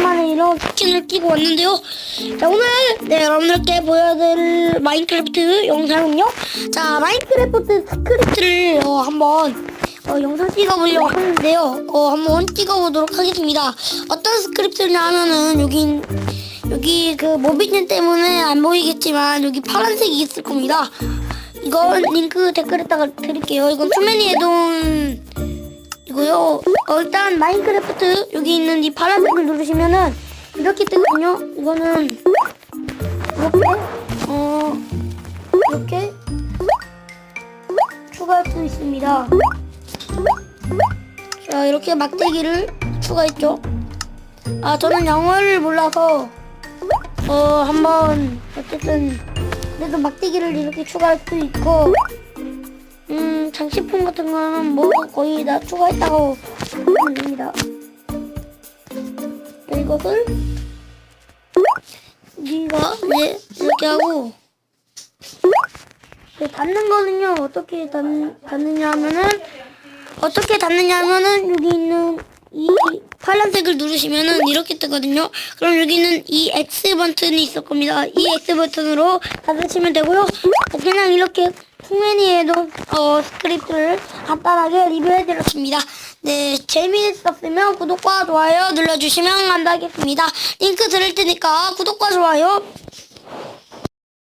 해서 스킨을 끼고 왔는데요. 자 오늘 네 여러분들께 보여드릴 마인크래프트 영상은요. 자 마인크래프트 스크립트를 어, 한번 어, 영상 찍어보려고 하는데요. 어, 한번 찍어보도록 하겠습니다. 어떤 스크립트냐 하면은 여기 여기 그 모비진 때문에 안 보이겠지만 여기 파란색이 있을 겁니다. 이건 링크 댓글에다가 드릴게요. 이건 투매니의 돈 이고요. 어, 일단 마인크래프트 여기 있는 이 파란색을 누르시면은 이렇게 뜨거든요. 이거는 이렇게 어 이렇게 추가할 수 있습니다. 자 이렇게 막대기를 추가했죠. 아 저는 영어를 몰라서 어 한번 어쨌든 그래도 막대기를 이렇게 추가할 수 있고 음 장식품 같은 거는 뭐 거의 다 추가했다고 보면 됩니다. 자, 이것을 여기가 이제 이렇게 하고 네, 닫는 거는요 어떻게 닫, 닫느냐 하면은 어떻게 닫느냐 하면은 여기 있는 이 파란색을 누르시면은 이렇게 뜨거든요. 그럼 여기는 이 X 버튼이 있을 겁니다. 이 X 버튼으로 닫으시면 되고요. 그냥 이렇게 풍맨이에도 어, 스크립트를 간단하게 리뷰해드렸습니다. 네, 재미있었으면 구독과 좋아요 눌러주시면 감사하겠습니다. 링크 드릴 테니까 구독과 좋아요